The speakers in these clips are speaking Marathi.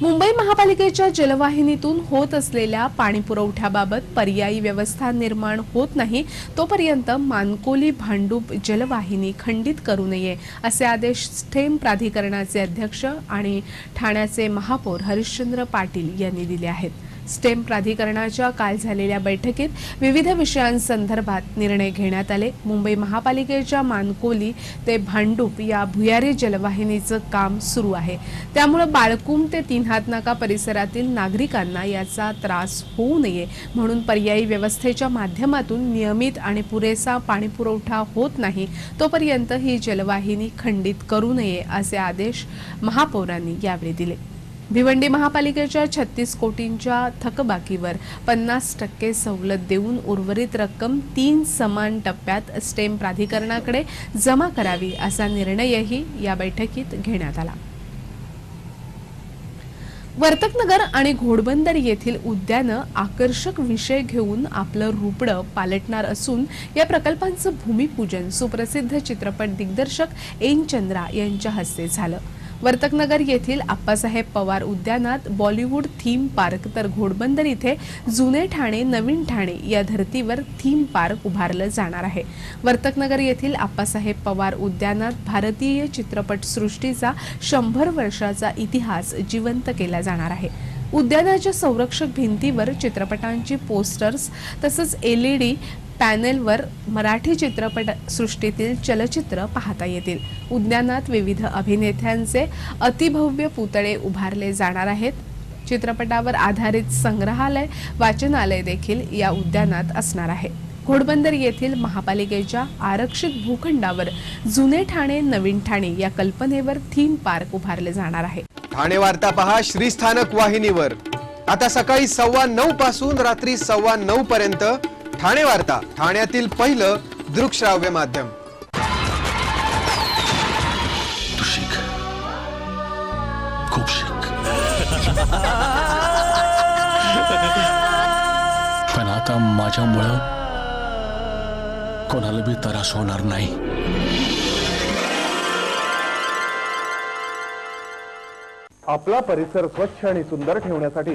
मुंबई महापालिकेच्या जलवाहिनीतून होत असलेल्या पाणीपुरवठ्याबाबत पर्यायी व्यवस्था निर्माण होत नाही तोपर्यंत मानकोली भांडूप जलवाहिनी खंडित करू नये असे आदेश स्टेम प्राधिकरणाचे अध्यक्ष आणि ठाण्याचे महापौर हरिश्चंद्र पाटील यांनी दिले आहेत. स्टेम प्राधिकरणाच्या काल झालेल्या बैठकीत विविध विषयांसंदर्भात निर्णय घेण्यात आले. मुंबई महापालिकेच्या मानकोली ते भांडूप या भुयारी जलवाहिनीचं काम सुरू आहे. त्यामुळे बाळकुम ते तीन हात नाका परिसरातील नागरिकांना याचा त्रास होऊ नये म्हणून पर्यायी व्यवस्थेच्या माध्यमातून नियमित आणि पुरेसा पाणीपुरवठा होत नाही तोपर्यंत ही जलवाहिनी खंडित करू नये असे आदेश महापौरांनी यावेळी दिले. भिवंडी महापालिकेच्या छत्तीस कोटींच्या थकबाकीवर पन्नास टक्के सवलत देऊन उर्वरित रक्कम तीन समान टप्प्यात स्टेम प्राधिकरणाकडे जमा करावी असा निर्णयही या बैठकीत घेण्यात आला. वर्तकनगर आणि घोडबंदर येथील उद्यानं आकर्षक विषय घेऊन आपलं रुपडं पालटणार असून या प्रकल्पांचं भूमिपूजन सुप्रसिद्ध चित्रपट दिग्दर्शक एन चंद्रा यांच्या हस्ते झालं. वर्तकनगर येथील आप्पासाहेब पवार उद्यानात बॉलिवूड थीम पार्क तर घोडबंदर इथे जुने ठाणे नवीन ठाणे या धर्तीवर थीम पार्क उभारलं जाणार आहे. वर्तकनगर येथील आप्पासाहेब पवार उद्यानात भारतीय चित्रपटसृष्टीचा शंभर वर्षाचा इतिहास जिवंत केला जाणार आहे. उद्यानाच्या संरक्षक भिंतीवर चित्रपटांची पोस्टर्स तसंच एलईडी पॅनेलवर मराठी चित्रपट सृष्टीतील चलचित्र पाहता येतील. उद्यानात विविध अभिनेत्यांचे अतिभव्य पुतळे उभारले जाणार आहेत. चित्रपटावर आधारित संग्रहालय वाचनालय देखील या उद्यानात असणार आहे. घोडबंदर येथील महापालिकेच्या आरक्षित भूखंडावर जुने ठाणे नवीन ठाणे या कल्पनेवर थीम पार्क उभारले जाणार आहे. ठाणे वार्ता पहा श्रीस्थानक वाहिनीवर. आता सकाळी सव्वा नऊ पासून रात्री सव्वा नऊ पर्यंत ठाणे वार्ता ठाण्यातील पहिलं दृकश्राव्य माध्यम. खूप शिक. पण आता माझ्यामुळं कोणाला बी त्रास होणार नाही. आपला परिसर स्वच्छ आणि सुंदर ठेवण्यासाठी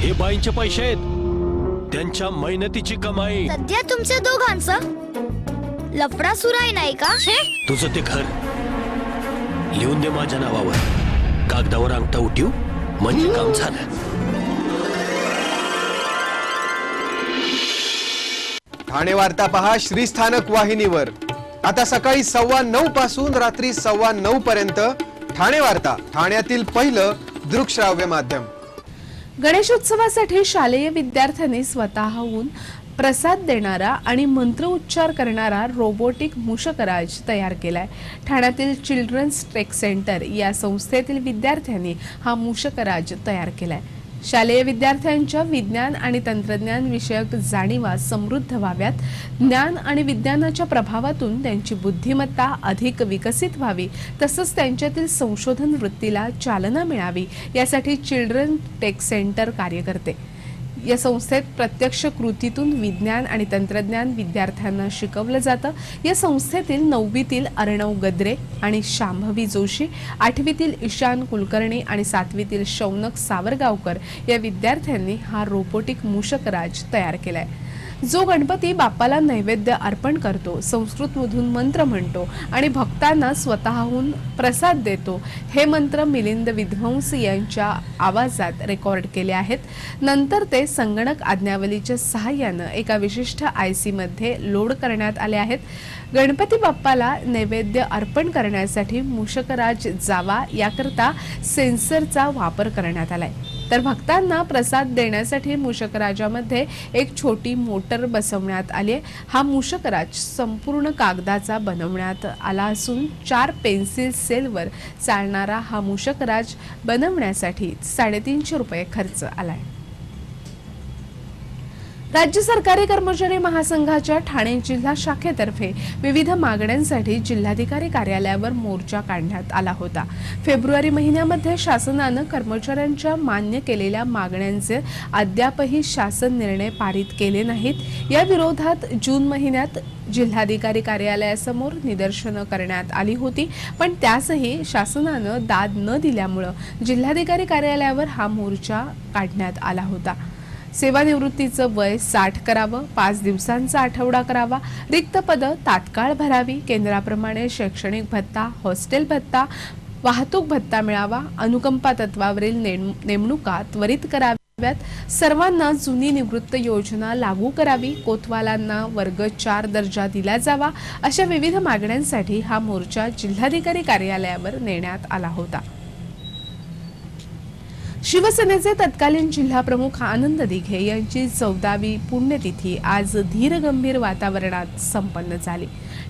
हे बाईंचे पैसे आहेत. त्यांच्या मेहनतीची कमाई. सध्या तुमच्या दोघांचं लफडा सुरू आहे नाही का? तुझं ते घर. लिहून दे माझ्या नावावर. कागदावर अंगठा उठीव. म्हणजे काम झालं. ठाणे वार्ता पहा श्रीस्थानक वाहिनीवर. आता सकाळी सव्वा नऊ पासून रात्री सव्वा नऊ पर्यंत ठाणे वार्ता ठाण्यातील पहिलं दृकश्राव्य माध्यम. गणेशोत्सवासाठी शालेय विद्यार्थ्यांनी स्वतःहून प्रसाद देणारा आणि मंत्रोच्चार करणारा रोबोटिक मूषकराज तयार केलाय. ठाण्यातील चिल्ड्रन्स टेक सेंटर या संस्थेतील विद्यार्थ्यांनी हा मूषकराज तयार केलाय. शालेय विद्यार्थ्यांच्या विज्ञान आणि तंत्रज्ञान विषयक जाणीवा समृद्ध व्हाव्यात. ज्ञान आणि विज्ञानाच्या प्रभावातून त्यांची बुद्धिमत्ता अधिक विकसित व्हावी. तसंच त्यांच्यातील संशोधन वृत्तीला चालना मिळावी. यासाठी चिल्ड्रन टेक सेंटर कार्य करते. या संस्थेत प्रत्यक्ष कृतीतून विज्ञान आणि तंत्रज्ञान विद्यार्थ्यांना शिकवलं जातं. या संस्थेतील नववीतील अर्णव गद्रे आणि शांभवी जोशी आठवीतील ईशान कुलकर्णी आणि सातवीतील शौनक सावरगावकर या विद्यार्थ्यांनी हा रोबोटिक मूषकराज तयार केला आहे जो गणपती बाप्पाला नैवेद्य अर्पण करतो संस्कृतमधून मंत्र म्हणतो आणि भक्तांना स्वतःहून प्रसाद देतो हे मंत्र मिलिंद विध्वंस यांच्या आवाजात रेकॉर्ड केले आहेत. नंतर ते संगणक आज्ञावलीच्या सहाय्यानं एका विशिष्ट आय सीमध्ये लोड करण्यात आले आहेत. गणपती बाप्पाला नैवेद्य अर्पण करण्यासाठी मूषकराज जावा याकरता सेन्सरचा वापर करण्यात आलाय. तर भक्तांना प्रसाद देण्यासाठी मूषकराजामध्ये एक छोटी मोटर बसवण्यात आली आहे. हा मूषकराज संपूर्ण कागदाचा बनवण्यात आला असून चार पेन्सिल सेलवर चालणारा हा मूषकराज बनवण्यासाठी साडेतीनशे रुपये खर्च आलाय. राज्य सरकारी कर्मचारी महासंघाच्या ठाणे जिल्हा शाखेतर्फे विविध मागण्यांसाठी जिल्हाधिकारी कार्यालयावर मोर्चा काढण्यात आला होता. फेब्रुवारी महिन्यामध्ये शासनानं कर्मचाऱ्यांच्या मान्य केलेल्या मागण्यांचे अद्यापही शासन निर्णय पारित केले नाहीत. या विरोधात जून महिन्यात जिल्हाधिकारी कार्यालयासमोर निदर्शनं करण्यात आली होती पण त्यासही शासनानं दाद न दिल्यामुळं जिल्हाधिकारी कार्यालयावर हा मोर्चा काढण्यात आला होता. सेवानिवृत्तीचं वय साठ करावं पाच दिवसांचा आठवडा करावा रिक्त पदं तात्काळ भरावी केंद्राप्रमाणे शैक्षणिक भत्ता हॉस्टेल भत्ता वाहतूक भत्ता मिळावा अनुकंपा तत्वावरील नेम- नेमणुका त्वरित कराव्यात. सर्वांना जुनी निवृत्त योजना लागू करावी कोतवालांना वर्ग चार दर्जा दिला जावा अशा विविध मागण्यांसाठी हा मोर्चा जिल्हाधिकारी कार्यालयावर नेण्यात आला होता. शिवसेनेचे तत्कालीन जिल्हाप्रमुख आनंद दिघे यांची चौदावी पुण्यतिथी आज धीरगंभीर वातावरणात संपन्न झाली.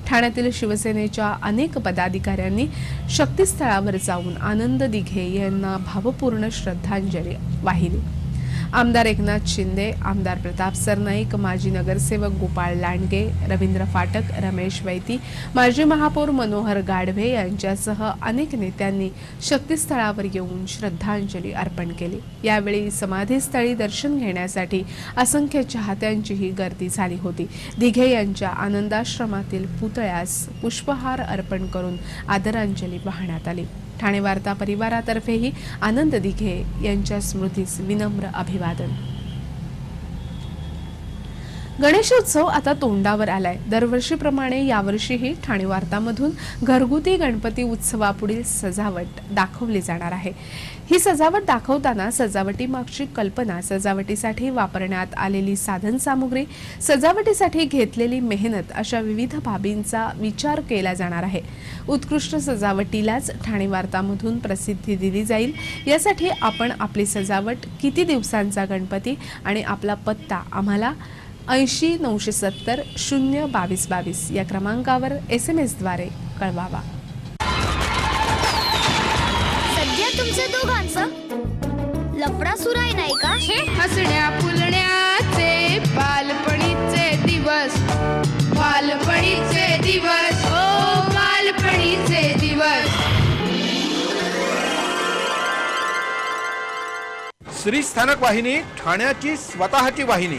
ठाण्यातील शिवसेनेच्या अनेक पदाधिकाऱ्यांनी शक्तीस्थळावर जाऊन आनंद दिघे यांना भावपूर्ण श्रद्धांजली वाहिली. आमदार एकनाथ शिंदे आमदार प्रताप सरनाईक माजी नगरसेवक गोपाळ लांडगे रवींद्र फाटक रमेश वैती माजी महापौर मनोहर गाढवे यांच्यासह अनेक नेत्यांनी शक्तीस्थळावर येऊन श्रद्धांजली अर्पण केली. यावेळी समाधीस्थळी दर्शन घेण्यासाठी असंख्य चाहत्यांचीही गर्दी झाली होती. दिघे यांच्या आनंदाश्रमातील पुतळ्यास पुष्पहार अर्पण करून आदरांजली वाहण्यात आली. ठाणे वार्ता परिवारातर्फेही आनंद दिघे यांच्या स्मृतीस विनम्र अभिवादन. गणेशोत्सव आता तोंडावर आलाय. दरवर्षीप्रमाणे यावर्षीही ठाणे वार्तामधून घरगुती गणपती उत्सवापुढील सजावट दाखवली जाणार आहे. ही सजावट दाखवताना सजावटीमागची कल्पना सजावटीसाठी वापरण्यात आलेली साधन सामुग्री सजावटीसाठी घेतलेली मेहनत अशा विविध बाबींचा विचार केला जाणार आहे. उत्कृष्ट सजावटीलाच ठाणे वार्तामधून प्रसिद्धी दिली जाईल. यासाठी आपण आपली सजावट किती दिवसांचा गणपती आणि आपला पत्ता आम्हाला ऐंशी नऊशे सत्तर शून्य बावीस बावीस या क्रमांकावर एस एम एसद्वारे कळवावा. सध्या तुमच्या दोघांचं लफडा सुरू आहे नाही का हे हसण्या फुलण्याचे बालपणीचे दिवस. बालपणीचे दिवस. ओ बालपणीचे दिवस. श्री स्थानक वाहिनी ठाण्याची स्वतःची वाहिनी.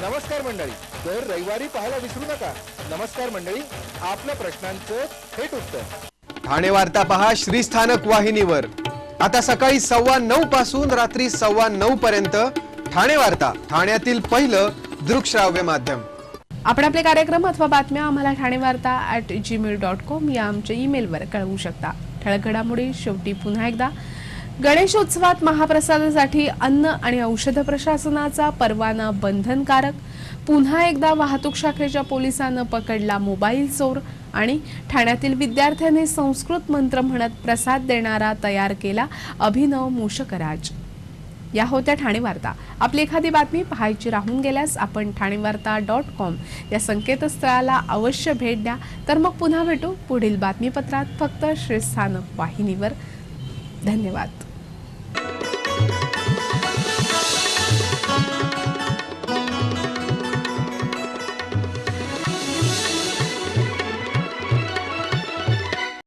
नमस्कार मंडळी. दर रविवारी पाहायला विसरू नका. नमस्कार मंडळी आपल्या प्रश्नांचं थेट उत्तर. ठाणे वार्ता पहा श्रीस्थानक वाहिनीवर. आता सकाळी सव्वा नऊ पासून रात्री सव्वा नऊ पर्यंत ठाणे वार्ता ठाण्यातील पहिलं दृकश्राव्य माध्यम. आपण आपले कार्यक्रम अथवा बातम्या आम्हाला ठाणे वार्ता ॲट जीमेल डॉट कॉम या आमच्या ईमेलवर कळवू शकता. ठळक घडामोडी शेवटी पुन्हा एकदा गणेशोत्सवात महाप्रसादासाठी अन्न आणि औषध प्रशासनाचा परवाना बंधनकारक. पुन्हा एकदा वाहतूक शाखेच्या पोलिसांनं पकडला मोबाईल चोर आणि ठाण्यातील विद्यार्थ्यांनी संस्कृत मंत्र म्हणत प्रसाद देणारा तयार केला अभिनव मूषकराज या होत्या ठाणे वार्ता. आपली एखादी बातमी पाहायची राहून गेल्यास आपण ठाणे वार्ता डॉट कॉम या संकेतस्थळाला अवश्य भेट द्या. तर मग पुन्हा भेटू पुढील बातमीपत्रात फक्त श्रीस्थानक वाहिनीवर. धन्यवाद.